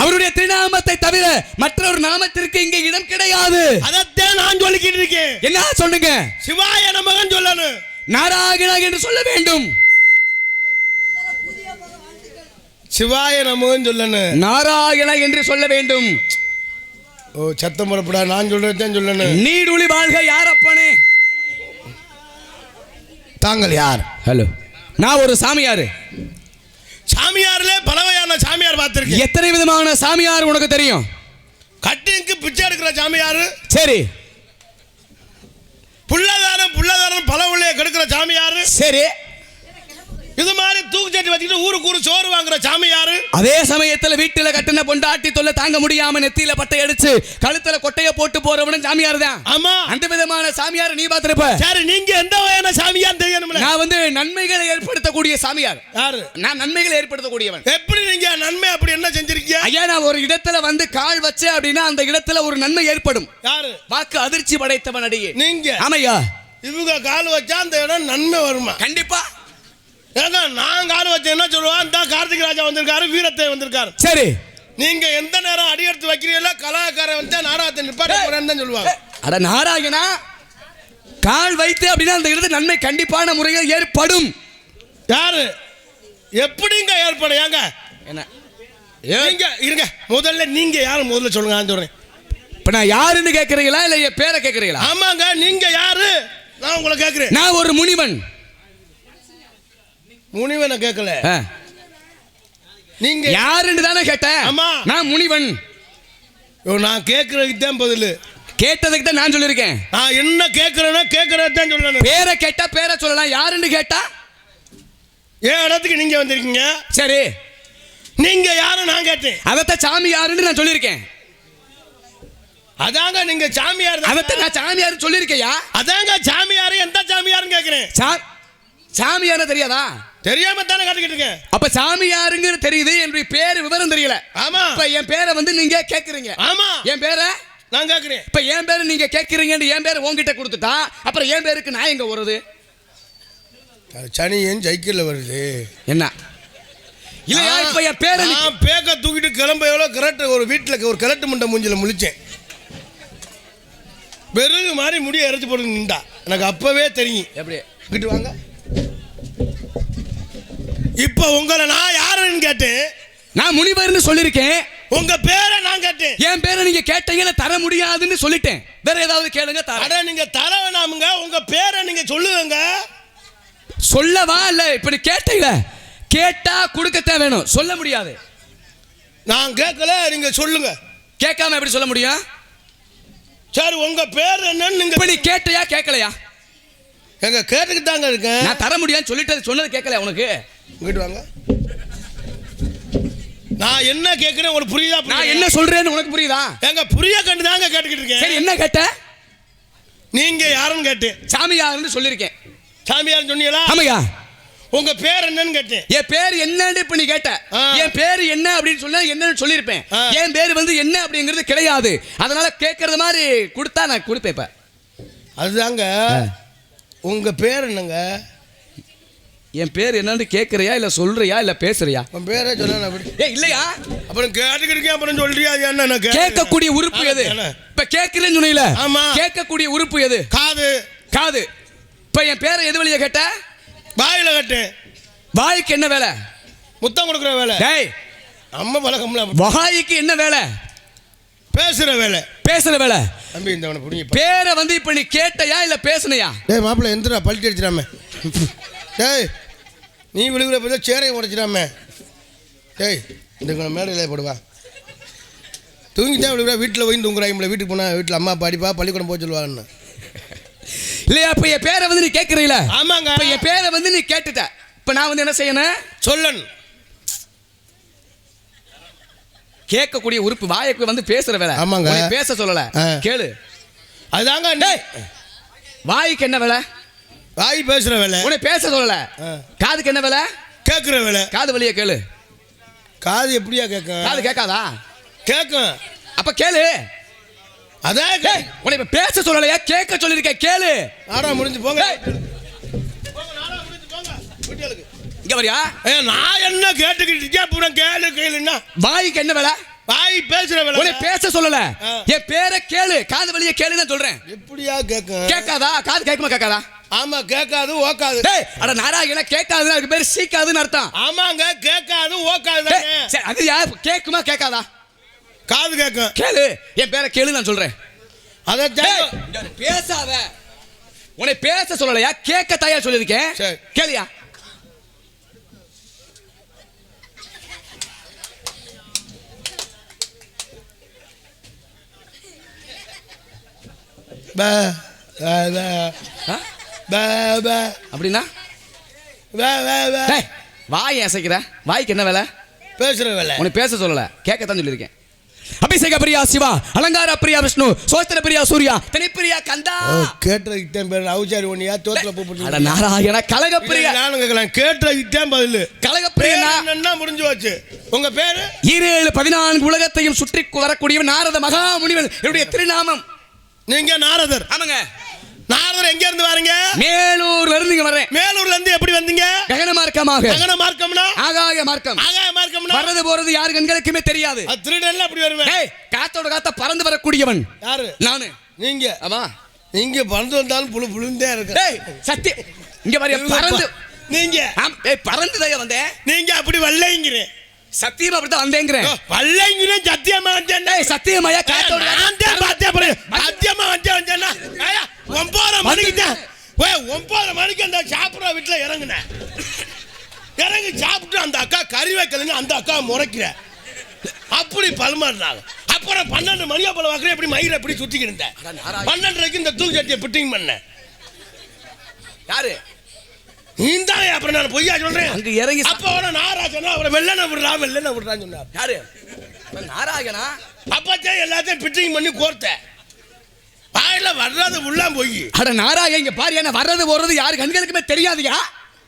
அவருடைய திருநாமத்தை தவிர மற்றொரு நாமத்திற்கு இங்க இடம் கிடையாது. அதத்தான் நான் சொல்லிக்கிட்டு இருக்கேன். என்ன சொல்லுங்க? சிவாய நமகன் சொல்லணும். நாராயணா என்று சொல்ல வேண்டும். சிவாய நமகன் சொல்லணும். நாராயணா என்று சொல்ல வேண்டும். ஓ சத்தம் புறப்படா நான் சொல்றதான் சொல்லணும். நீடுழி வாழ்க யார் அப்பனே தாங்கள் யார்? ஹலோ நான் ஒரு சாமியாரு. சாமியார்ல பல வகையான சாமியார் பார்த்திருக்கேன். எத்தனை விதமான சாமியார் உனக்கு தெரியும்? கட்டிங்க்கு பிச்சை எடுக்கிற சாமியார். சரி. புள்ளதாரம் புள்ளதாரம் பல உள்ளே கெடுக்கிற சாமியார். சரி. இது மாதிரி தூக்குச்சட்டி வச்சுக்கிட்டு ஊருக்கு ஊரு சோறு வாங்குற சாமியார் அதே சமயத்துல வீட்டுல கட்டின பொண்டாட்டி தொல்லை தாங்க முடியாம நெத்தியில பட்டை அடிச்சு கழுத்துல கொட்டைய போட்டு போறவனும் சாமியார் தான். ஆமா. அந்த விதமான சாமியார் நீ பார்த்திருப்ப? சரி நீங்க எந்த வகையான சாமியார் தெரியணும்ல? நான் வந்து நன்மைகளை ஏற்படுத்தக்கூடிய சாமியார். யாரு? நான் நன்மைகளை ஏற்படுத்தக்கூடியவன். எப்படி நீங்க நன்மை அப்படி என்ன செஞ்சிருக்கீங்க? ஐயா நான் ஒரு இடத்துல வந்து கால் வச்சேன் அப்படின்னா அந்த இடத்துல ஒரு நன்மை ஏற்படும். யாரு? வாக்கு அதிர்ச்சி படைத்தவன் அடியே. நீங்க. ஆமையா? இவங்க கால் வச்சா அந்த இடம் நன்மை வருமா? கண்டிப்பா. ஏங்க நான் கால் வச்சேன் என்ன சொல்லுவான்? இந்த கார்த்திக் ராஜா வந்திருக்காரு வீரத்தை வந்திருக்காரு. சரி. நீங்க எந்த நேரம் அடி எடுத்து வைக்கிறீங்களோ கலாக்காரன் வந்து நாடகத்தை நிப்பாட்ட போறேன்னு தான் சொல்லுவாங்க. அட நாராயணா கால் வைத்து அப்படின்னா அந்த இடத்துல நன்மை கண்டிப்பான முறையில் ஏற்படும். யாரு? எப்படிங்க ஏற்படும்? ஏங்க? என்ன? நீங்க இருங்க. முதல்ல நீங்க யாரு? முதல்ல சொல்லுங்க நான் சொல்றேன். இப்ப நான் யாருன்னு கேக்குறீங்களா இல்ல என் பேரை கேக்குறீங்களா? ஆமாங்க நீங்க யாரு? நான் உங்களை கேட்கிறேன் நான் ஒரு முனிவன். முனிவனை கேட்கல. நீங்க யாருன்னு தானே கேட்டேன். ஆமா. நான் முனிவன். நான் கேட்கறதுக்கு தான் பதில். கேட்டதுக்கு தான் நான் சொல்லியிருக்கேன். நான் என்ன கேட்கறேன்னா கேட்கறது தான் சொல்லணும். பேரை கேட்டா பேரை சொல்லலாம். யாருன்னு கேட்டா? ஏன் இடத்துக்கு நீங்க வந்திருக்கீங்க? சரி. நீங்க யாரு? நான் கேட்டேன். அதத்தான் சாமி யாருன்னு நான் சொல்லியிருக்கேன். அதாங்க நீங்க சாமியார் தானே? அதத்தான் நான் சாமி யாருன்னு சொல்லியிருக்கையா? அதாங்க சாமியார். எந்த சாமியார்னு கேட்கிறேன் சா சாமி யாரு தெரியாதா? தெரியாம தானே கேட்டுக்கிட்டு இருக்கேன். அப்ப சாமி யாருங்கிறது தெரியுது என்னுடைய பேரு விவரம் தெரியல. ஆமா. இப்ப என் பேரை வந்து நீங்க கேக்குறீங்க. ஆமா. என் பேரை? நான் கேட்கிறேன் இப்ப என் பேரு நீங்க கேக்குறீங்கன்னு என் பேரு உன்கிட்ட கொடுத்துட்டா அப்புறம் என் பேருக்கு நான் எங்க வருது சனி ஏன் சைக்கிள்ல வருது. என்ன? இல்லையா இப்ப என் பேரை நான் பேக்க தூக்கிட்டு கிளம்ப எவ்வளோ கிரட்டு ஒரு வீட்டில் ஒரு கிரட்டு முண்டை மூஞ்சில முழிச்சேன். வெறுகு மாதிரி முடிய இறச்சி போட்டு நின்றா. எனக்கு அப்பவே தெரியும். எப்படி? இங்கிட்டு வாங்க. இப்போ உங்களை நான் யாருன்னு கேட்டேன் நான் முனிவர்னு சொல்லியிருக்கேன். உங்க பேரை நான் கேட்டேன். என் பேரை நீங்க கேட்டீங்கன்னா தர முடியாதுன்னு சொல்லிட்டேன். வேற ஏதாவது கேளுங்க தர நீங்க தர வேணாமுங்க. உங்க பேரை நீங்க சொல்லுங்க சொல்லவா இல்ல இப்ப நீ கேட்டீங்க கேட்டா கொடுக்கத்தான் வேணும். சொல்ல முடியாது. நான் கேட்கல நீங்க சொல்லுங்க. கேட்காம எப்படி சொல்ல முடியும்? சரி உங்க பேர் என்னன்னு நீங்க இப்ப நீ கேட்டையா கேட்கலையா? எங்க கேட்டுக்கிட்டு தாங்க இருக்கேன். நான் தர முடியாதுன்னு சொல்லிட்டு சொன்னது கேட்கல உனக்கு? இங்கிட்டு வாங்க. நான் என்ன கேட்கிறேன் உங்களுக்கு புரியுதா? நான்? என்ன சொல்றேன்னு உனக்கு புரியுதா? எங்க புரிய கண்டு தாங்க கேட்டுக்கிட்டு சரி இருக்கேன் என்ன கேட்ட? நீங்க யாருன்னு கேட்டேன். சாமியார்னு சொல்லியிருக்கேன். சாமியார் சொன்னீங்களா? ஆமையா உங்க பேர் என்னன்னு கேட்டேன். என் பேர் என்னன்னு இப்ப நீ கேட்ட. என் பேர் என்ன அப்படின்னு சொன்னா என்னன்னு சொல்லியிருப்பேன். என் பேர் வந்து என்ன அப்படிங்கிறது கிடையாது. அதனால கேட்கறது மாதிரி கொடுத்தா நான் கொடுப்பேன் இப்ப. அதுதாங்க. உங்க பேர் என்னங்க? என் பேர் என்னன்னு கேட்கறியா இல்ல சொல்றியா இல்ல பேசுறியா? உன் பேரே அப்படி ஏ இல்லையா? அப்புறம் கேட்டுக்கிட்டு அப்புறம் சொல்றியா அது என்ன. கேட்கக்கூடிய உறுப்பு எது? இப்ப கேட்கிறேன்னு சொன்னீல ஆமா. கேட்கக்கூடிய உறுப்பு எது? காது. காது. இப்ப என் பேரை எது வழியா கேட்ட? வாயில கட்டேன். வாய்க்கு என்ன வேலை? முத்தம் கொடுக்குற வேலை. டேய். அம்மா பழக்கம்ல வாய்க்கு என்ன வேலை? பேசுற வேலை. பேசுற வேலை. தம்பி இந்த அவனை புடிங்க பேரை வந்து இப்ப நீ கேட்டையா இல்ல பேசுனையா? டேய் மாப்பிள்ள எந்திரா பல்ட்டி அடிச்சிடாம. டேய் நீ விழுகிற போய் சேரையை உடைச்சிடாம. டேய் இந்த மேடையில் போடுவா தூங்கிட்டா விழுகிறா வீட்டில் போய் தூங்குறாங்க வீட்டுக்கு போனால் வீட்டில் அம்மா அப்பா அடிப்பா பள்ளிக்கூடம் போக சொல்லுவாங்கன்னு. இல்லையா இப்ப என் பேரை வந்து நீ கேட்கறீல ஆமாங்க. இப்ப என் பேரை வந்து நீ கேட்டுட்ட. இப்ப நான் வந்து என்ன செய்யணும்? சொல்லன் கேட்கக்கூடிய உறுப்பு வாய்க்கு வந்து பேசுற வேலை. ஆமாங்க. பேச சொல்லல. கேளு. அதுதாங்க டேய். வாய்க்கு என்ன வேலை? வாய் பேசுகிற வேலை. உன்னை பேச சொல்லல. காதுக்கு என்ன வேலை? கேட்குற வேலை. காது வழியா கேளு. காது எப்படியா கேட்கும் காது கேட்காதா? கேட்கும் அப்ப கேளு. அதான் உன்னை இப்ப பேச சொல்லலையா? கேட்க சொல்லிருக்கேன் கேளு. நாடகம் முடிஞ்சு போங்க. இங்க வரியா? நான் என்ன கேட்டுக்கிட்டு இருக்கேன்? அப்புறம் கேளு கேளுன்னா. வாய்க்கு என்ன வேலை? வாய் பேசுற உன்னை வேலை பேச சொல்லல. என் பேரை கேளு. காது வழியே கேளு நான் சொல்றேன். எப்படியா கேட்கும் கேட்காதா? காது கேட்குமா கேட்காதா? ஆமா கேட்காது ஓக்காது. டேய் அட நாராயண கேட்காதுன்னு அதுக்கு பேர் சீக்காதுன்னு அர்த்தம். ஆமாங்க கேட்காது ஓக்காது. சரி, அது யார்? கேட்குமா கேட்காதா? காது கேட்கும் கேளு. என் பேரை கேளு நான் சொல்றேன். அதை பேசாத. உன்னை பேச சொல்லலையா? கேட்க தயார் சொல்லியிருக்கேன். கேளியா? பே அப்படின்னா? வாய் அசைக்கிற. வாய்க்கு என்ன வேலை? பேசுற வேலை. உன்னை பேச சொல்லல. கேட்கத்தான் சொல்லியிருக்கேன். அபிஷேக பிரியா சிவா அலங்கார பிரியா விஷ்ணு சோஸ்திர பிரியா சூர்யா தனிப்பிரியா கந்தா. கேட்டுறதுக்கிட்டேன் பேர் அவுச்சாரி ஒன்னியா தோத்துல போட்டு நாராயண கலக பிரியா. நானும் கேட்கலாம் கேட்டுறதுக்கிட்டேன் பதில். கலக பேர் பிரியா முடிஞ்சு போச்சு உங்க பேரு? ஈரேழு பதினான்கு உலகத்தையும் சுற்றி வரக்கூடியவன் நாரத மகாமுனிவன் என்னுடைய திருநாமம். நீங்க நாரதர். ஆமாங்க. நாரதர் எங்க இருந்து வரீங்க? மேலூர்ல இருந்து இங்க வர்றேன். மேலூர்ல இருந்து எப்படி வந்தீங்க? ககன மார்க்கமாக. அகன மார்க்கம்னா? ஆகாய மார்க்கம். ஆகாய மார்க்கம்னா? வர்றது போறது யாரு கண்களுக்குமே தெரியாது. அது திருடன்ல அப்படி வருவேன். காத்தோட காத்த பறந்து வரக்கூடியவன். யாரு? நானு. நீங்க. ஆமா. நீங்க பறந்து வந்தாலும் புழு புழுந்தே இருக்கு டேய் சத்திய இங்க வரைய பறந்து. நீங்க. ஏய் பறந்து தான் வந்தேன்? நீங்க அப்படி வல்லைங்கிறேன் சத்தியமா அப்படித்தான் வந்தேங்கிறேன். வல்லைங்கிறேன் சத்தியமா வந்தேன் சத்தியமாயா காத்தோட நான் தான் பார்த்தேன் அப்புறம். சத்தியமா வந்தேன் வந்தேன்னா? ஒன்பதரை மணிக்கு தான். ஓய் ஒன்பதரை மணிக்கு அந்த சாப்பிட்ற வீட்டில் இறங்குனேன். இறங்கி சாப்பிட்டு அந்த அக்கா கறி வைக்கலங்க அந்த அக்கா முறைக்கிற. அப்படி பரிமாறினாங்க அப்புறம் பன்னெண்டு மணியா போல வாக்குற எப்படி மயிரை எப்படி சுத்திக்கிட்டு இருந்தேன். பன்னெண்டரைக்கு இந்த தூள் சட்டியை பிட்டிங் பண்ணேன். யாரு? நீ தானே அப்புறம் நான் பொய்யா சொல்றேன். அங்க இறங்கி அப்ப அவனை நாரா சொன்னா அவரை வெள்ளன விடுறா வெள்ளன விடுறான்னு சொன்னார். யாரு? இவன் நாராயணா? அப்பத்தான் எல்லாத்தையும் பிட்டிங் பண்ணி கோர்த்தேன் வாயில வர்றது உள்ள போய். அட நாராயண இங்க பாரு என்ன வர்றது போறது யாரு? கண்களுக்குமே தெரியாதுயா?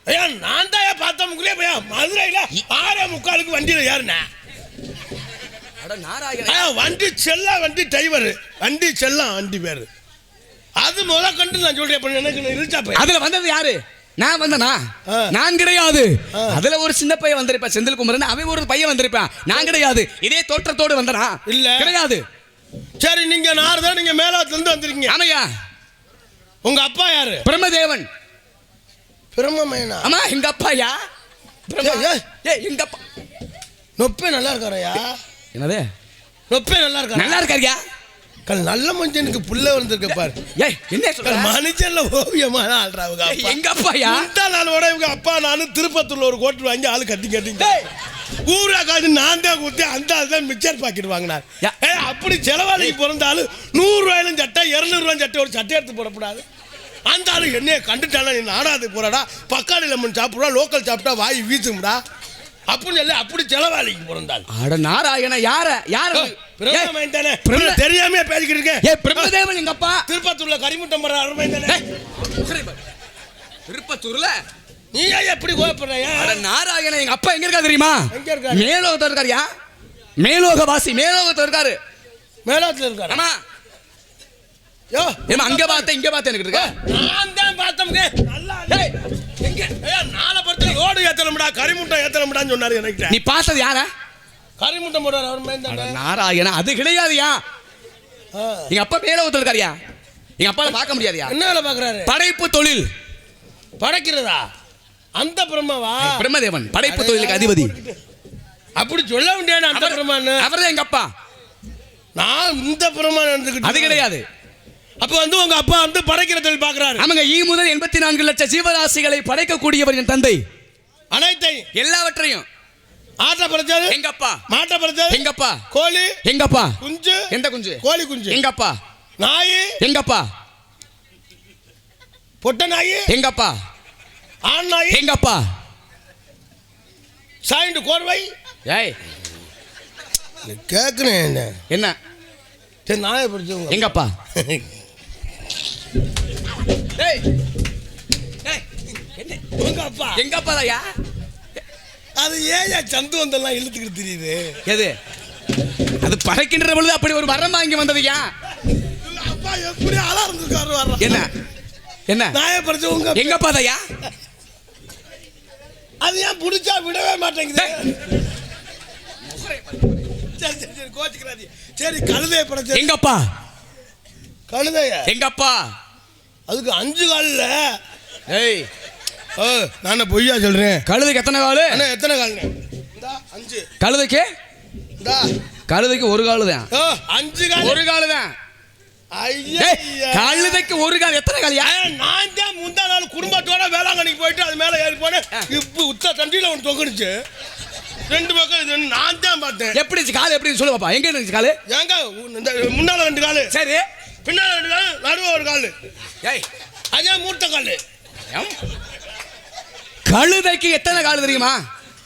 ஐயா நான் தான் பார்த்த முக்கிலே பையா மதுரையில ஆறே முக்காலுக்கு வண்டியில யாருண்ணா வண்டி செல்லா வண்டி டிரைவர் வண்டி செல்லம் வண்டி பேரு. அது முத கண்டு நான் சொல்றேன் இருச்சா அதுல வந்தது யாரு? நான் வந்தனா. நான் கிடையாது. அதுல ஒரு சின்ன பையன் வந்திருப்பான் செந்தில் குமரன் அவன் ஒரு பையன் வந்திருப்பான் நான் கிடையாது. இதே தோற்றத்தோடு வந்தனா? இல்ல. கிடையாது. சரி நீங்க நாரதா நீங்க மேலாத்துல இருந்து வந்திருக்கீங்க. ஆமையா? உங்க அப்பா யாரு? பிரம்மதேவன். பிரம்மமயனா ஆமா எங்க அப்பாயா. ஏய் எங்க அப்பா நொப்பே நல்லா இருக்காரையா என்னது? நொப்பே நல்லா இருக்காரா? நல்லா இருக்காரியா? கல் நல்ல மனுஷனுக்கு புள்ள வந்திருக்க பாரு. ஏய் என்ன சொல்ற? மனுஷன்ல ஓவியமான ஆள்றா அவங்க ஏய், அப்பா எங்க அப்பாயா? முந்தா நாளோட இவங்க அப்பா நானும் திருப்பத்தூர்ல ஒரு கோட்டு வாங்கி ஆளு கட்டி கட்டி டேய். ஊரா காசு நான் தான் கொடுத்து அந்த ஆள் தான் மிக்சர் பாக்கெட் வாங்கினார். யா. ஏ அப்படி செலவாளிக்கு பிறந்தாலும் நூறு ரூபாயிலும் சட்டை இருநூறு ரூபாய் சட்டை ஒரு சட்டை எடுத்து போடக்கூடாது. அந்த ஆளு என்னைய கண்டுட்டாலும் நீ நாடாது போறடா. பக்காளி லெமன் சாப்பிடுறா லோக்கல் சாப்பிட்டா வாய் வீசும்டா. அப்படின்னு சொல்லி அப்படி செலவாளிக்கு பிறந்தாள். அட நாராயண யார? யார? தெரியாம பேசிக்கிட்டு இருக்கேன்? ஏய் பிரம்மதேவன் எங்க அப்பா? திருப்பத்தூர்ல கரிமுட்டம் மரம் அருமை தானே ஏய், சரி, பா. திருப்பத்தூர்ல? நீ எப்படி கோவப்படுற? அட நாராயண எங்க அப்பா எங்க இருக்கா தெரியுமா? எங்க இருக்காரு? மேலோகத்துல இருக்காருயா? மேலோக வாசி மேலோகத்துல இருக்காரு. மேலாத்துல இருக்காரு. ஆமா. யோ. ஏமா அங்க பார்த்த இங்க பார்த்த எனக்கு இருக்க. நான் தான் பார்த்தோம்ங்க நல்லா எங்க? ஐயா லோடு ஏத்தலமுடா கரிமுட்டை ஏத்தலமுடான்னு சொன்னாரு எனக்கு நீ பார்த்தது யாரா? கரிமுட்டை போடுறாரு அவர் தானே நாராயண அது கிடையாதுயா. எங்க அப்பா மேலோகத்துல இருக்காருயா எங்க அப்பால பார்க்க முடியாதுயா? என்ன பாக்குறாரு படைப்பு தொழில். படைக்கிறதா? அந்த பிரம்மாவா? பிரம்மதேவன் படைப்பு தொழிலுக்கு அதிபதி. அப்படி சொல்ல முடியாது அந்த பிரம்மான்னு. அவர்தான் எங்க அப்பா. நான் இந்த பிரம்மா அது நடந்துக்கிட்டு கிடையாது. அப்ப வந்து உங்க அப்பா வந்து படைக்கிற தொழில் பாக்குறாரு ஆமாங்க ஈ முதல் எண்பத்தி நான்கு லட்சம் ஜீவராசிகளை படைக்கக்கூடியவர் என் தந்தை. அனைத்தையும் எல்லாவற்றையும். ஆட்டை படைச்சது எங்க அப்பா மாட்டை படைச்சது எங்க அப்பா கோழி. எங்க அப்பா குஞ்சு. எந்த குஞ்சு? கோழி குஞ்சு. எங்க அப்பா நாய். எங்க அப்பா பொட்டை நாய். எங்க அப்பா ஆண் நாய். எங்க அப்பா கோர்வை. ஏய். கேட்கணும் என்ன? என்ன? சரி நாயை பிடிச்சவங்க எங்க அப்பா ஏய்? உங்க அப்பா எங்க அப்பா தாயா அது ஏன் சந்து வந்தெல்லாம் இழுத்துக்கிட்டு தெரியுது? எது? அது பறக்கின்ற பொழுது அப்படி ஒரு வரம் வாங்கி வந்ததுயா அப்பா எப்படி ஆளா இருந்திருக்காரு வர்ற? என்ன? என்ன? நாயை பிடிச்ச உங்க எங்க அப்பா தாயா அது ஏன் பிடிச்சா விடவே மாட்டேங்குது? சரி சரி சரி கோச்சிக்கிறாதி சரி கழுதைய படம் சரி எங்கப்பா? கழுதைய? எங்கப்பா? அதுக்கு அஞ்சு காலில் ஏய் ஓ நான் பொய்யா சொல்றேன். கழுதைக்கு எத்தனை காலு? அண்ணா எத்தனை கால்ண்ணே? இந்தா அஞ்சு. கழுதைக்கு? இந்தா. கழுதைக்கு ஒரு காலு தான். ஓ அஞ்சு கால். ஒரு காலு தான். ஐயா கழுதைக்கு ஒரு கால் எத்தனை ஏன் நான் தான் முந்தா நாள் குடும்பத்தோட வேளாங்கண்ணிக்கு போயிட்டு அது மேலே ஏறி போனேன். இப்போ உத்த தண்டியில் ஒன்று தொங்குனுச்சு. ரெண்டு பக்கம் இது நான் தான் பார்த்தேன். எப்படி இருந்துச்சு? காலு எப்படி சொல்லு பாப்பா. எங்க இருந்துச்சு காலு? ஏங்க இந்த முன்னால ரெண்டு காலு. சரி. பின்னால ரெண்டு காலு நடுவே ஒரு காலு. ஏய். அதே மூர்த்த காலு. கழுதைக்கு எத்தனை காலு தெரியுமா?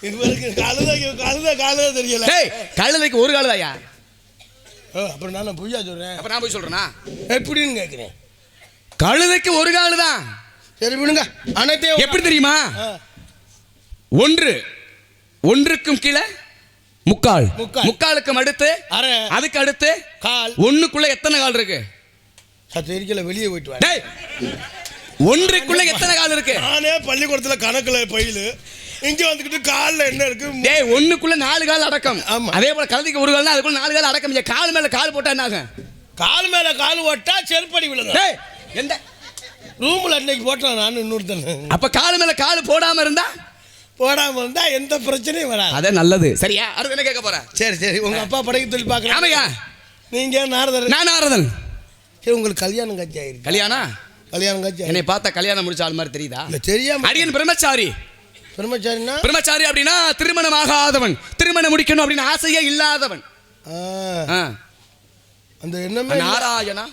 இவருக்கு கழுத கழுத காலுதே தெரியல. டேய் கழுதைக்கு ஒரு காலு தாயா ஓ, அப்புறம் நான் பொய்யா சொல்றேன். அப்ப நான் போய் சொல்றேனா? எப்படின்னு கேட்குறேன் கழுதைக்கு ஒரு காலு தான் சரி விடுங்க. அனைத்தையும் எப்படி தெரியுமா? ஒன்று ஒன்றுக்கும் கீழே முக்கால். முக்கால். முக்காலுக்கும் அடுத்து அரை. அதுக்கு அடுத்து கால். ஒண்ணுக்குள்ள எத்தனை கால் இருக்கு? சத்து இருக்கல வெளியே போயிட்டு டேய் ஒன்றுக்குள்ள எத்தனை கால் இருக்கு? நானே பள்ளிக்கூடத்தில் கணக்குல பயிலு. இங்க வந்துக்கிட்டு காலில் என்ன இருக்கு? டேய் ஒண்ணுக்குள்ள நாலு கால் அடக்கம். ஆமா. அதே போல கழுதைக்கு ஒரு கால்னா அதுக்குள்ள நாலு கால் அடக்கம். இங்க கால் மேல கால் போட்டா என்ன ஆகும்? கால் மேல கால் ஓட்டா செருப்படி விழுங்க டேய் எந்த? ரூம்ல அன்னைக்கு போட்டேன் நான் இன்னொருத்தன். அப்ப கால் மேல கால் போடாம இருந்தா? போடாம இருந்தா எந்த பிரச்சனையும் வராது. அதே நல்லது. சரியா? அடுத்து என்ன கேட்க போற? சரி சரி. உங்க அப்பா படைக்க தொழில் பார்க்கலாம் ஆமையா? நீங்க நாரதர்? நான் ஆறுதல் சரி உங்களுக்கு கல்யாணம் காட்சி ஆயிருக்கு. கல்யாணம் கல்யாணம் காட்சி என்னை பார்த்தா கல்யாணம் முடிச்ச ஆள் மாதிரி தெரியுதா? இல்ல தெரியாம அடியன் பிரம்மச்சாரி. பிரம்மச்சாரின்னா பிரம்மச்சாரி அப்படின்னா திருமணம் ஆகாதவன். திருமணம் முடிக்கணும் அப்படின்னு ஆசையே இல்லாதவன். அந்த எண்ணமே. நாராயணா?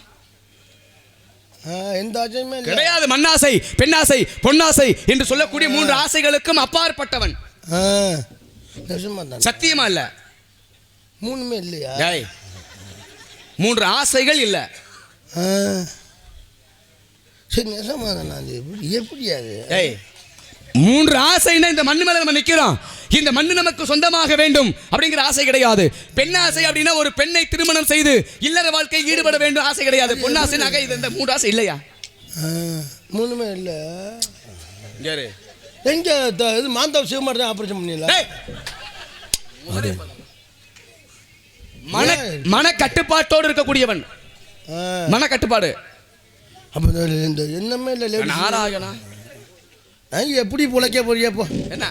எந்த இல்லை. கிடையாது மண்ணாசை பெண்ணாசை பொன்னாசை என்று சொல்லக்கூடிய மூன்று ஆசைகளுக்கும் அப்பாற்பட்டவன். சத்தியமா இல்ல? மூணுமே இல்லையா? மூன்று ஆசைகள் இல்ல. சரி தான் அது எப்படி எப்படி அது? டேய் மூன்று ஆசைன்னா இந்த மண்ணு மேல நம்ம நிக்கிறோம். இந்த மண்ணு நமக்கு சொந்தமாக வேண்டும் அப்படிங்கிற ஆசை கிடையாது. பெண்ணாசை அப்படின்னா ஒரு பெண்ணை திருமணம் செய்து இல்லற வாழ்க்கை ஈடுபட வேண்டும் ஆசை கிடையாது. பொன்னாசை நகை இது இந்த மூன்று ஆசை இல்லையா? மூணுமே இல்லை. யாரு எங்க இது மாந்தவ சிவமாரி தான் ஆப்ரேஷன் பண்ணிடல. மன மன கட்டுப்பாட்டோடு இருக்கக்கூடியவன். மன கட்டுப்பாடு அப்போ இந்த எண்ணமே இல்லை. நாராயணா. எப்படி பிழைக்க போறியப்போ என்ன?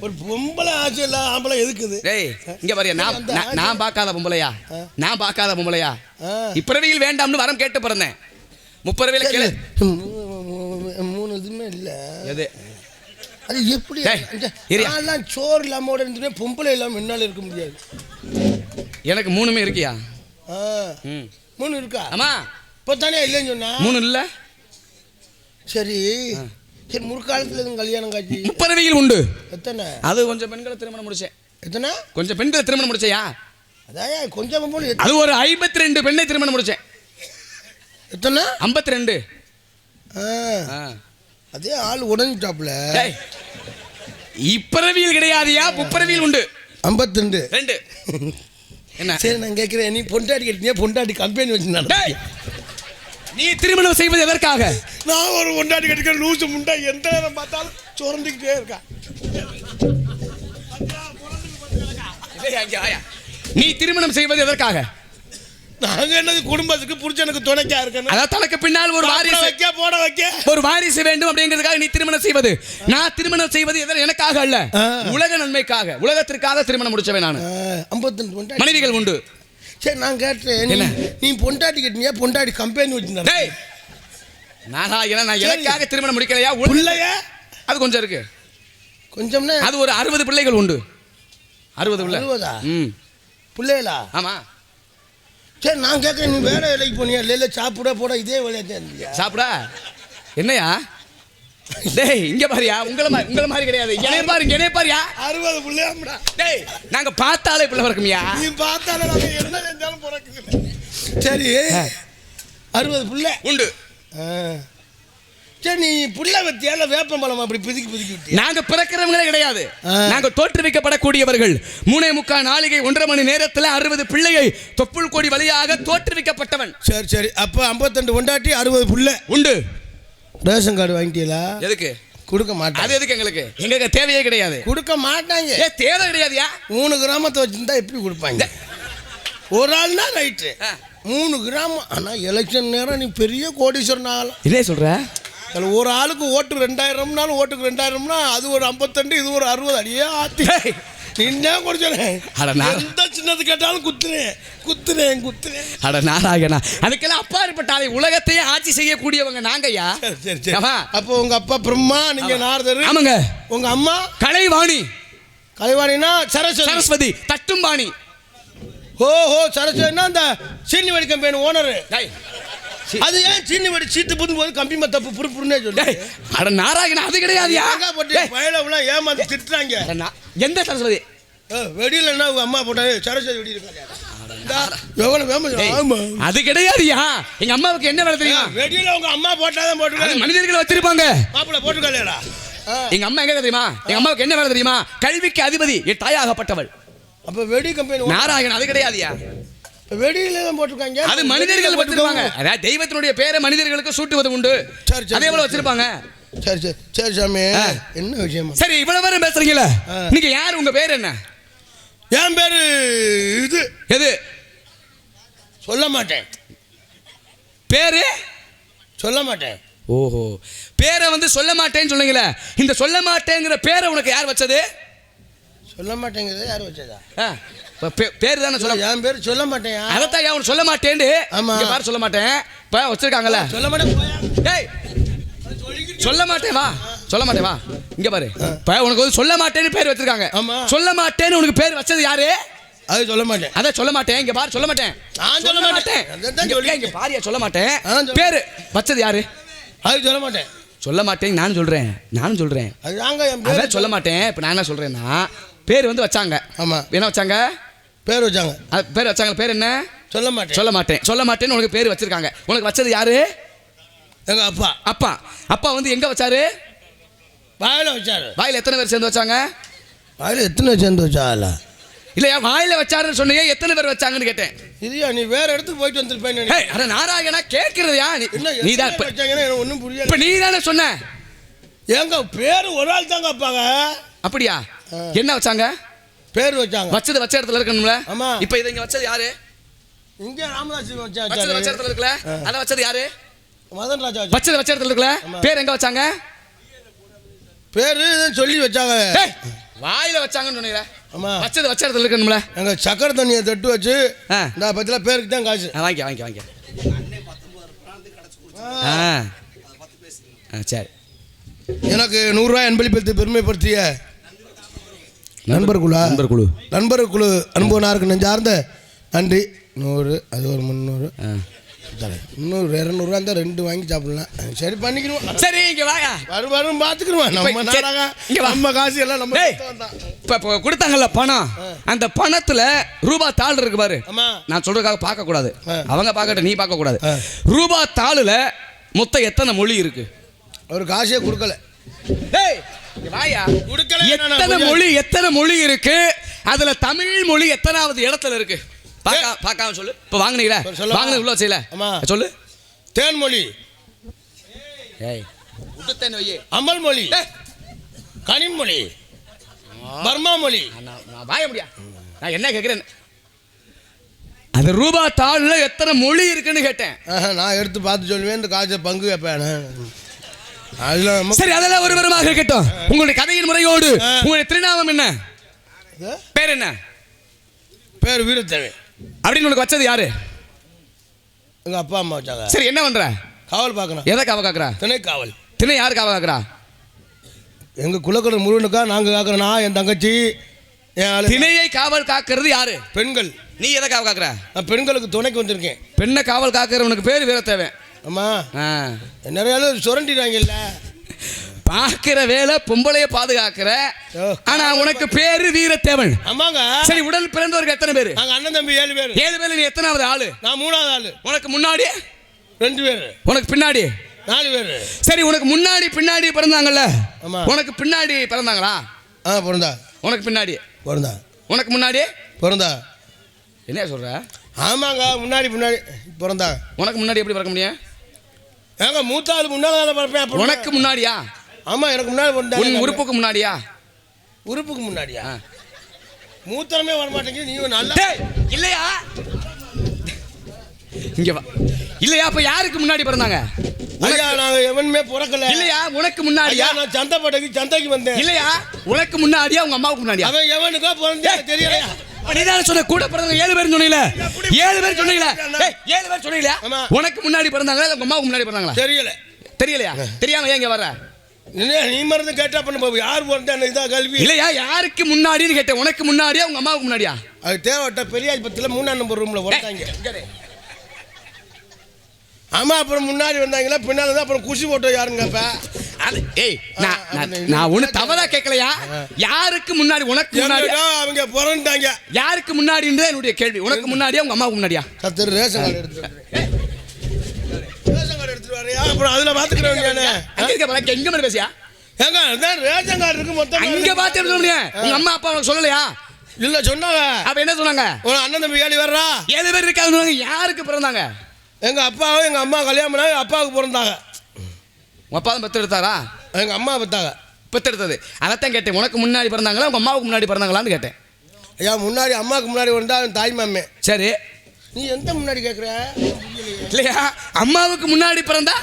ஒரு பொம்பளை ஆசை இல்லை ஆம்பளை எதுக்குது? டேய் இங்க பாரு நான் நான்- பார்க்காத பொம்பளையா? நான் பார்க்காத பொம்பளையா. இப்பிறவியில் வேண்டாம்னு வரம் கேட்டு பிறந்தேன் முப்பிறவியில கேளு. மூணு இதுவுமே இல்லை. எது? அது எப்படி. நான்லாம் சோறு இல்லாம இருந்துட்டு பொம்பளை இல்லாமல் என்னால் இருக்க முடியாது. எனக்கு மூணுமே இருக்கியா? மூணு இருக்கா? ஆமா. இப்போ தானே இல்லைன்னு சொன்னா? மூணு இல்ல? சரி. சரி முற்காலத்தில் எதுவும் கல்யாணம் காட்சி? முப்பிறவியில் உண்டு. எத்தனை? அது கொஞ்சம் பெண்களை திருமணம் முடிச்சேன். எத்தனை? கொஞ்சம் பெண்களை திருமணம் முடிச்சையா? அதான் கொஞ்சம் போல அது ஒரு ஐம்பத்தி ரெண்டு பெண்ணை திருமணம் முடிச்சேன். எத்தனை? ஐம்பத்தி ரெண்டு அதே ஆள் உடஞ்சிட்டாப்புல. இப்பிறவியில் கிடையாதுயா? முப்பிறவியில் உண்டு. ஐம்பத்தி ரெண்டு. ரெண்டு என்ன? சரி நான் கேட்குறேன் நீ பொண்டாட்டி கேட்டீங்க பொண்டாட்டி கம்பெனி வச்சு டேய், நடத்தி நீ திருமணம் செய்வது எதற்காக? நான் ஒரு பொண்டாட்டி கட்டிக்கிற லூசு முண்டா எந்த நேரம் பார்த்தாலும் சுரண்டிக்கிட்டே இருக்கா. நீ திருமணம் செய்வது எதற்காக? நாங்க என்னது குடும்பத்துக்கு புருஷனுக்கு துணைக்கா இருக்கணும்? அதாவது தனக்கு பின்னால் ஒரு வாரிசு. வைக்க போட வைக்க. ஒரு வாரிசு வேண்டும் அப்படிங்கிறதுக்காக நீ திருமணம் செய்வது. நான் திருமணம் செய்வது எதற்கு எனக்காக அல்ல. உலக நன்மைக்காக உலகத்திற்காக திருமணம் முடிச்சவன் நான். ஐம்பத்தி மனைவிகள் உண்டு. சரி நான் கேட்டேன். நீ- பொண்டாட்டி கட்டினியா பொண்டாட்டி கம்பெனி வச்சு நடத்தி டேய் நாராயணா நான். எனக்காக திருமணம் முடிக்கலையா? பிள்ளைய? அது கொஞ்சம் இருக்கு. கொஞ்சம்னா? அது ஒரு அறுபது பிள்ளைகள் உண்டு. அறுபது பிள்ளை. அறுபதா? ம். பிள்ளைகளா? ஆமா. சரி நான் கேட்குறேன் நீ வேற வேலைக்கு போனியா? இல்லை இல்லை சாப்பிட போட இதே வேலையா? தான் இருந்தியா சாப்பிடா? என்னையா? டேய் இங்க பாரியா உங்கள மாதிரி உங்கள மாதிரி கிடையாது. என்னைய பாருங்க என்னைய பாரியா. அறுபது பிள்ளையாம்டா. டேய் நாங்க பார்த்தாலே பிள்ளை பிறக்குமியா? நீ பார்த்தாலும் நாங்கள் என்ன செஞ்சாலும் பிறக்குது. சரி அறுபது பிள்ளை. உண்டு. சரி நீ புள்ள வத்தியால வேப்பம்பழம் அப்படி பிதுக்கி பிதுக்கி விட்டியா? நாங்க பிறக்கிறவங்களே கிடையாது. நாங்க தோற்றுவிக்கப்படக்கூடியவர்கள். மூணே முக்கால் நாளிகை ஒன்றரை மணி நேரத்துல அறுபது பிள்ளையை தொப்புள் கொடி வழியாக தோற்றுவிக்கப்பட்டவன். சரி சரி. அப்போ ஐம்பத்தெண்டு கொண்டாட்டி அறுபது புள்ள. உண்டு. ரேஷன் கார்டு வாங்கிட்டீங்களா? எதுக்கு? கொடுக்க மாட்டாங்க. அது எதுக்கு எங்களுக்கு? எங்களுக்கு தேவையே கிடையாது. கொடுக்க மாட்டாங்க. ஏ தேவை கிடையாதுயா? மூணு கிராமத்தை வச்சிருந்தா எப்படி கொடுப்பாங்க? ஒரு ஆள்னா ரைட்டு. மூணு கிராம் ஆனால் எலெக்ஷன் நேரம் நீ பெரிய கோடீஸ்வரன் ஆகலாம். இதே சொல்ற? அதில் ஒரு ஆளுக்கு ஓட்டு ரெண்டாயிரம்னாலும் ஓட்டுக்கு ரெண்டாயிரம்னா அது ஒரு ஐம்பத்தெண்டு இது ஒரு அறுபது அடியே ஆத்தி. நின்னா குறைச்சேன் அட நான் எந்த சின்னது கேட்டாலும் குத்துறேன் குத்துறேன் குத்துறேன் அட நாராயணா அதுக்கெல்லாம் அப்பாற்பட்ட ஆளை உலகத்தையே ஆட்சி செய்யக்கூடியவங்க நாங்கய்யா சரி சரி. அப்போ உங்க அப்பா பிரம்மா நீங்க நாரதர் ஆமாங்க உங்க அம்மா கலைவாணி கலைவாணினா சரஸ்வதி சரஸ்வதி தட்டும்பாணி ஓ ஹோ சரஸ்வதினா அந்த சீனி வடி கம்பெனி ஓனரு அது ஏன் சீனி வடி சீட்டு புதும் போது கம்பி மத்தப்பு புறுப்புறுனே சொல்லு அட நாராயணா அது கிடையாதுயா ஏங்க போட்டு டேய், பயலவெல்லாம் ஏமாந்து திட்டுறாங்க. எந்த சரஸ்வதி ஏ, வெடியில என்ன உங்க அம்மா போட்டாரு சரஸ்வதி வெடி இருக்காங்க அது கிடையாதுயா எங்க அம்மாவுக்கு என்ன வேலை தெரியுமா? வெடியில உங்க அம்மா போட்டாதான் போட்டுருக்காங்க. மனிதர்கள் வச்சிருப்பாங்க. மாப்பிள்ள போட்டுருக்காளேடா. எங்க அம்மா எங்க தெரியுமா? எங்க அம்மாவுக்கு என்ன வேலை தெரியுமா? கல்விக்கு அதிபதி என் தாயாகப்பட்டவள். அப்ப வெடி கம்பெனி நாராயணன் அது கிடையாதுயா வெடியில தான் போட்டிருக்காங்க. அது மனிதர்கள் வச்சிருப்பாங்க. அதாவது தெய்வத்தினுடைய பேரை மனிதர்களுக்கு சூட்டுவது உண்டு. அதே போல சரி. வச்சிருப்பாங்க. சரி சரி சரி சாமி. என்ன விஷயமா? சரி இவ்வளவு நேரம் பேசுறீங்களா. நீங்க யாரு? உங்க பேர் என்ன? என் பேரு இது. எது? சொல்ல மாட்டேன். பேரு? சொல்ல மாட்டேன். ஓஹோ. பேரை வந்து சொல்ல மாட்டேன்னு சொன்னீங்களே இந்த சொல்ல மாட்டேங்கிற பேரை உனக்கு யார் வச்சது? சொல்ல மாட்டேங்கிறது யார் வச்சதா? பேர் தானே சொல்ல என் பேர் சொல்ல மாட்டேன் அதைத்தான் உனக்கு சொல்ல மாட்டேன்னு? ஆமா. பாரு சொல்ல மாட்டேன். இப்ப வச்சிருக்காங்கல்ல. சொல்ல மாட்டேன். டேய் சொல்ல மாட்டேன் வா. சொல்ல மாட்டேன் வா. இங்க பாரு. இப்ப உனக்கு வந்து சொல்ல மாட்டேன்னு பேர் வச்சிருக்காங்க. சொல்ல மாட்டேன்னு உனக்கு பேர் வச்சது யாரு? அது சொல்ல மாட்டேன். அத சொல்ல மாட்டேன். இங்க பாரு சொல்ல மாட்டேன். நான் சொல்ல மாட்டேன். இங்க- பாரியா சொல்ல மாட்டேன். அதான் பேரு வச்சது யாரு? அது சொல்ல மாட்டேன். சொல்ல மாட்டேன் நான் சொல்றேன். நான் சொல்றேன். அதான் சொல்ல மாட்டேன். இப்ப நான் என்ன சொல்றேன்னா பேர் வந்து வச்சாங்க. ஆமா. என்ன வச்சாங்க? பேர் வச்சாங்க. பேர் வச்சாங்க பேர் என்ன? சொல்ல மாட்டேன். சொல்ல மாட்டேன். சொல்ல மாட்டேன்னு உனக்கு பேர் வச்சிருக்காங்க. உனக்கு வச்சது யாரு? எங்க அப்பா. அப்பா. அப்பா வந்து எங்க வச்சாரு? வாயில வச்சாரு. வாயில எத்தனை பேர் சேர்ந்து வச்சாங்க? வாயில எத்தனை சேர்ந்து வச்சால இல்லையா வாயில வச்சாருன்னு சொன்னீங்க எத்தனை பேர் வச்சாங்கன்னு கேட்டேன். இதுயா நீ வேற இடத்துக்கு போயிட்டு வந்திருப்பேன் அட நாராயணா கேட்கிறதையா நீ தான் ஒன்றும் புரியல. இப்ப நீ தானே சொன்ன. ஏங்க பேர் ஒரு ஆள் தாங்க அப்பாங்க. அப்படியா. என்ன வச்சாங்க? பேர் வச்சாங்க. வச்சது வச்ச இடத்துல இருக்கணும்ல? ஆமா. இப்ப இதை இங்க வச்சது யாரு? இங்க ராமதாஸ் வச்சா வச்சது வச்ச இடத்துல இருக்குல்ல அத வச்சது யாரு? மதன் ராஜா வச்சா வச்சது வச்ச இடத்துல இருக்குல்ல ஆமா. பேர் எங்க வச்சாங்க? பேரு சொல்லி வச்சாங்க. வாயில வச்சாங்கன்னு சொன்னீங்க ஆமா. வச்சது வச்ச இடத்துல இருக்கணும்ல? எங்க சக்கரை தண்ணியை தட்டு வச்சு. இந்த பத்தில பேருக்கு தான் காசு. வாங்கிக்க ஆ. ஆ, சரி. எனக்கு நூறுரூவா அன்பளிப்பத்தை பெருமைப்படுத்திய நண்பர் குழா நண்பர் குழு நண்பர் குழு அனுபவனாருக்கு நெஞ்சார்ந்த நன்றி. நூறு அது ஒரு முந்நூறு. இன்னொரு இரநூறுவா இருந்தால் ரெண்டு வாங்கி சாப்பிடலாம். சரி பண்ணிக்கிடுவோம். சரி இங்க வாயா வரும் வரும் பார்த்துக்கிடுவோம் நம்ம நாடகம். நம்ம காசு எல்லாம் நம்ம. இப்ப கொடுத்தாங்கல்ல பணம். அந்த பணத்துல ரூபா தாள் இருக்கு பாரு. நான் சொல்றதுக்காக பார்க்க கூடாது ஆ. அவங்க பார்க்கட்டும் நீ பார்க்க கூடாது ஆ. ரூபா தாளுல மொத்தம் எத்தனை மொழி இருக்கு? அவர் காசே கொடுக்கல. டேய், எத்தனை மொழி எத்தனை மொழி இருக்கு? அதுல தமிழ் மொழி எத்தனாவது இடத்துல இருக்கு? பார்க்க பார்க்காம சொல்லு. இப்ப வாங்குனீங்களா? வாங்குனது உள்ள செய்யல. ஆமா. சொல்லு. தேன்மொழி அமல் மொழி. கனிமொழி பர்மா மொழி. நான் வாய முடியா? நான் என்ன கேட்கிறேன் அந்த ரூபா தாள்ல எத்தனை மொழி இருக்குன்னு கேட்டேன். ஆஹா, நான் எடுத்து பார்த்து சொல்லுவேன் இந்த காசை பங்கு கேட்பேன் சரி அதெல்லாம் ஒரு விவரமாக இருக்கட்டும். உங்களுடைய கதையின் முறையோடு. உங்களுடைய திருநாமம் என்ன? பேர் என்ன? பேர் வீரத்தேவன். அப்படின்னு உனக்கு வச்சது யாரு? எங்க அப்பா அம்மா வச்சாங்க. சரி என்ன பண்ற? காவல் பார்க்கணும். எதை காவ காக்குறா? திணை காவல். திணை யாரு காவ காக்குறா? எங்க குலக்கடை முருகனுக்கா நாங்க காக்குறோம் நான் என் தங்கச்சி திணையை காவல் காக்கிறது யாரு? பெண்கள். நீ எதை காவ காக்குற? பெண்களுக்கு துணைக்கு வந்திருக்கேன். பெண்ணை காவல் காக்கிறவனுக்கு பேர் வீரத்தேவன். அம்மா ஆ. நிறைய சுரண்டிடுவாங்கல்ல பாக்குற வேலை பொம்பளைய பாதுகாக்கிற. ஆனா உனக்கு பேரு வீரத்தேவன். ஆமாங்க. சரி உடல் பிறந்தவருக்கு எத்தனை பேரு? நாங்க அண்ணன் தம்பி ஏழு பேர். ஏழு பேர்ல நீ எத்தனாவது ஆளு? நான் மூணாவது ஆளு. உனக்கு முன்னாடி? ரெண்டு பேர். உனக்கு பின்னாடி? நாலு பேர். சரி உனக்கு முன்னாடி பின்னாடி பிறந்தாங்கல்ல. உனக்கு பின்னாடி பிறந்தாங்களா? ஆ பிறந்தா. உனக்கு பின்னாடி. பிறந்தா. உனக்கு முன்னாடி? பிறந்தா. என்ன சொல்ற? ஆமாங்க முன்னாடி முன்னாடி பிறந்தா. உனக்கு முன்னாடி எப்படி பிறக்க முடியும்? ஏங்க மூத்த ஆளு முன்னாடி உனக்கு முன்னாடியா? ஆமா எனக்கு முன்னாடி உன் உறுப்புக்கு முன்னாடியா? உறுப்புக்கு முன்னாடியா? ஆ. மூத்தரமே வர மாட்டேங்குது நீ நல்லா இல்லையா? இங்க வா. இல்லையா அப்ப யாருக்கு முன்னாடி பிறந்தாங்க? ஐயா நாங்க எவனுமே பிறக்கல. இல்லையா உனக்கு முன்னாடியா? நான் சந்தைப்பட்டைக்கு சந்தைக்கு வந்தேன். இல்லையா உனக்கு முன்னாடியா உங்க அம்மாவுக்கு முன்னாடியா? அவன் எவனுக்கோ பிறந்தே தெரியலையா நீதானே சொன்ன கூட பிறந்தவங்க ஏழு பேர் சொன்னீங்களே? ஏழு பேர் சொன்னீங்களே? ஏழு பேர் சொன்னீங்களே. உனக்கு முன்னாடி பிறந்தாங்களா உங்க அம்மாவுக்கு முன்னாடி பிறந்தாங்களா? தெரியல. தெரியலையா? தெரியாம ஏன் இங்க வர்ற? நீ மருந்து கேட்டா பண்ண யார் பிறந்தா இதான் கல்வி? இல்லையா யாருக்கு முன்னாடின்னு கேட்டேன். உனக்கு முன்னாடியா உங்க அம்மாவுக்கு முன்னாடியா? அது தேவைட்ட பெரியாஜ்பத்தில் மூணாம் நம்பர் ரூம்ல உட்காங்க ஆமா அப்புறம் முன்னாடி வந்தாங்களா பின்னால தான் அப்புறம் குஷி போட்டோ யாருங்க அப்ப? அது ஏய் நான் நான்- ஒண்ணு தவறா கேட்கலையா? யாருக்கு முன்னாடி உனக்கு முன்னாடி? அவங்க பிறந்துட்டாங்க யாருக்கு முன்னாடின்றே என்னுடைய கேள்வி. உனக்கு முன்னாடியா உங்க அம்மாவுக்கு முன்னாடியா? சத்து ரேஷன் கார்டு எடுத்துட்டு அப்புறம் அதுல பாரு, எங்க மேல பேசியா? ஏங்க ரேஷன் கார்டு இருக்கு மொத்தம். பார்த்து எடுத்து முடியும்? உங்க அம்மா அப்பா உனக்கு சொல்லலையா? இல்ல சொன்னாங்க. அப்ப என்ன சொன்னாங்க? உன் அண்ணன் தம்பி ஏழி வர்றா ஏழு பேர் இருக்காங்க யாருக்கு பிறந்தாங்க? எங்க அப்பாவும் எங்க அம்மா கல்யாணம் பண்ணாங்க அப்பாவுக்கு பிறந்தாங்க. உங்க அப்பா தான் பெத்து எடுத்தாரா எங்க அம்மா பார்த்தாங்க பெத்து எடுத்தது அதைத்தான் கேட்டேன். உனக்கு முன்னாடி பிறந்தாங்களா? உங்க அம்மாவுக்கு முன்னாடி பிறந்தாங்களான்னு கேட்டேன். ஐயா முன்னாடி அம்மாவுக்கு முன்னாடி வந்தா அவன் தாய் மாமே. சரி. நீ எந்த முன்னாடி கேட்குற இல்லையா? அம்மாவுக்கு முன்னாடி பிறந்தா?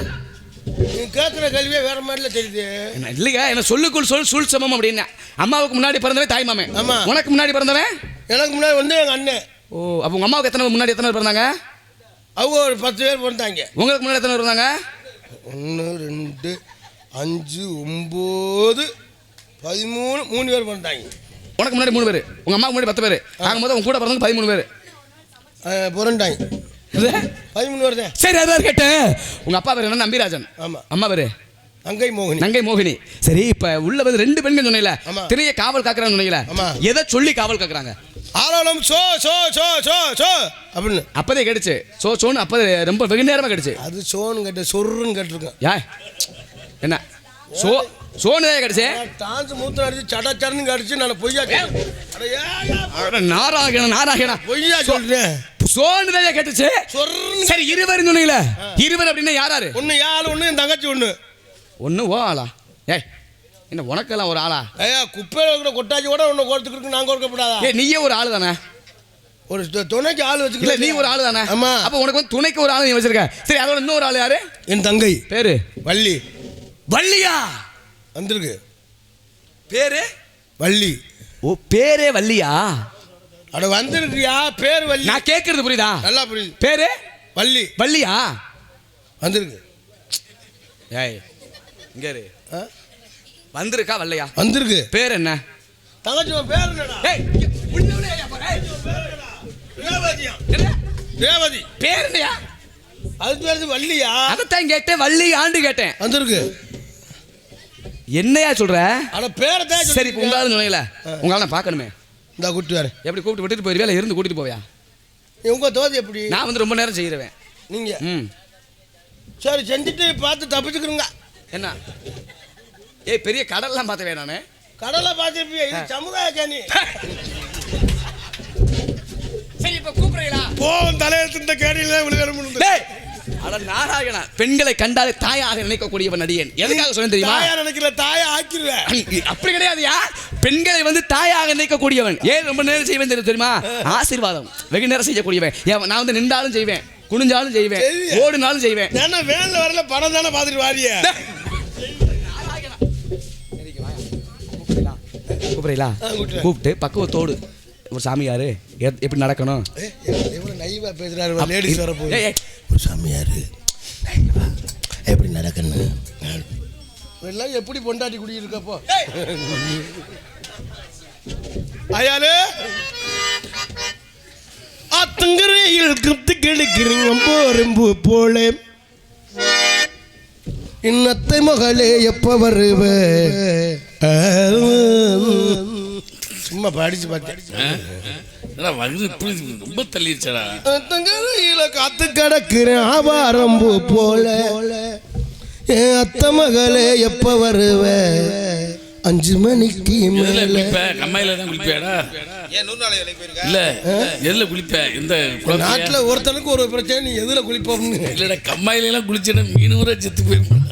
நீ கேட்குற கேள்வியே வேற மாதிரில தெரியுது. என்ன இல்லையா? என்ன சொல்லுக்குள் சொல் சூழ் சமம் அப்படின்னு. அம்மாவுக்கு முன்னாடி பிறந்தவன் தாய் மாமன் ஆமா. உனக்கு முன்னாடி பிறந்தவன்? எனக்கு முன்னாடி வந்து எங்கள் அண்ணன் ஓ அப்போ உங்க அம்மாவுக்கு எத்தனை முன்னாடி எத்தனை பேர் பிறந்தாங்க? அவங்க ஒரு பத்து பேர் பிறந்தாங்க. உங்களுக்கு முன்னாடி எத்தனை பேர் பிறந்தாங்க? ஒன்று ரெண்டு அஞ்சு ஒம்பது பதிமூணு மூணு பேர் பிறந்தாங்க. உனக்கு முன்னாடி மூணு பேர். உங்க அம்மாவுக்கு முன்னாடி பத்து பேர். ஆகும்போது உங்க கூட பிறந்தவங்க பதிமூணு பேர். இது? பதிமூணு பேர் தான். சரி அதான் கேட்டேன். உங்க அப்பா பேர் என்ன நம்பிராஜன். ஆமாம் அம்மா பேரு? அங்கை மோகினி. நங்கை மோகினி. சரி இப்ப உள்ள வந்து ரெண்டு பெண்கள் சொன்னீங்களே. திரைய காவல் காக்குறான்னு சொன்னீங்களே. எதை சொல்லி காவல் காக்குறாங்க? ஆரோலம் சோ சோ சோ சோ சோ அப்படின்னு. அப்பதே கிடைச்சு. சோ சோன்னு அப்பதே ரொம்ப வெகு நேரமா கிடைச்சு. அது சோன்னு கேட்ட சொருன்னு கேட்டிருக்கேன் யா என்ன? சோ சோன்னு தான் கிடைச்சு? டான்ஸ் மூத்த அடிச்சு சட சடன்னு கடிச்சு நான் பொய்யா நாராயண நாராயண. பொய்யா சொல்றேன் சோன்னு தான் கேட்டுச்சு சொர்ன்னு சரி இருவர் சொன்னீங்களே? இருவர் அப்படின்னா யாராரு ஒன்று யார் ஒன்று என் தங்கச்சி ஒன்று ஒண்ணு ஓ ஆளா? ஏய் என்ன உனக்கெல்லாம் ஒரு ஆளா? ஐயா குப்பையில் இருக்கிற கொட்டாச்சி கூட ஒன்று கோர்த்துக்கிட்டு நாங்கள் கொடுக்கப்படாதா ஏய் நீயே ஒரு ஆளு தானே ஒரு துணைக்கு ஆள் வச்சுக்கல நீ ஒரு ஆளு தானே ஆமா. அப்ப உனக்கு வந்து துணைக்கு ஒரு ஆளு நீ வச்சிருக்க. சரி அதோட இன்னொரு ஆளு யாரு? என் தங்கை. பேரு? வள்ளி. வள்ளியா? வந்திருக்கு. பேரு? வள்ளி. ஓ பேரே வள்ளியா? அட வந்திருக்கியா? பேர் வள்ளி. நான் கேக்குறது புரியுதா? நல்லா புரியுது. பேரு? வள்ளி. வள்ளியா? வந்திருக்கு. ஏய் இங்க ஆ? வந்திருக்கா வல்லையா? வந்திருக்கு. பேர் என்ன? தங்கச்சி பேர்? ரேவதி. பேர் என்னையா? அது பேர் வள்ளியா? அதைத்தான் கேட்டேன் வள்ளி ஆண்டு கேட்டேன். வந்திருக்கு. என்னையா சொல்ற? அட பேரை தான் சரி இப்போ உங்களால சொன்னீங்களே உங்களால நான் பார்க்கணுமே. இந்த கூட்டி வரேன் எப்படி கூப்பிட்டு விட்டுட்டு போயிருவியா இல்லை இருந்து கூட்டிட்டு போவியா? உங்க தோதி எப்படி? நான் வந்து ரொம்ப நேரம் செய்கிறவேன் நீங்க. ம். சரி செஞ்சுட்டு பார்த்து தப்பிச்சுக்கிறோங்க என்ன? ஏய் பெரிய கடல்லாம் பார்த்தவேன் நானு. கடலை பார்த்துருப்பிய? இது சமுதாய கேணி சரி இப்போ கூப்பிடுறீங்களா? போவோம் தலையெழுத்து இந்த கேணியில விழுகணும் டேய். அட நாராயணா பெண்களை கண்டாலே தாயாக நினைக்கக்கூடியவன் நடிகன். எதுக்காக சொன்னேன் தெரியுமா? தாயா நினைக்கிற தாயா ஆக்கிடுவேன் அப்படி கிடையாதுயா பெண்களை வந்து தாயாக நினைக்கக்கூடியவன். ஏன் ரொம்ப நேரம் செய்வேன் தெரியும் தெரியுமா? ஆசீர்வாதம். வெகு நேரம் செய்யக்கூடியவன். நான் வந்து நின்றாலும் செய்வேன் குனிஞ்சாலும் செய்வேன்? ஓடுனாலும் செய்வேன். ஏன்னா வேன்ல வரல படம் தானே பார்த்துட்டு வாரிய. கூப்பிடுறீங்களா. கூப்பிட்டு பக்குவத்தோடு. ஒரு சாமியாரு எப்படி நடக்கணும்? எவ்வளவு நைவா பேசுறாரு லேடிஸ் வர போய் ஏய், ஏய், ஒரு சாமியாரு எப்படி நடக்கணும்? எல்லாம் எப்படி பொண்டாட்டி குடியிருக்கப்போ அயாலே அத்தங்கரையில் கத்து கெடுக்கிறீங்க போரும்பு போல. இன்னத்தை மகளே எப்ப வருவ? சும்மா படிச்சு பார்த்தேன். இப்படி ரொம்ப தள்ளிடுச்சடா அத்தங்கரையில காத்து கிடக்கிறேன் ஆபாரம்பு போல. என் அத்த மகளே எப்ப வருவ? அஞ்சு மணிக்கு மேல. கம்மாயில தான் குளிப்பியாடா? இல்ல எதுல குளிப்ப? இந்த? நாட்டுல ஒருத்தனுக்கு ஒரு பிரச்சனை நீ எதுல குளிப்போம்னு? இல்லடா கம்மாயில எல்லாம் குளிச்சுன்னா மீன் ஊற செத்து போயிருக்கும்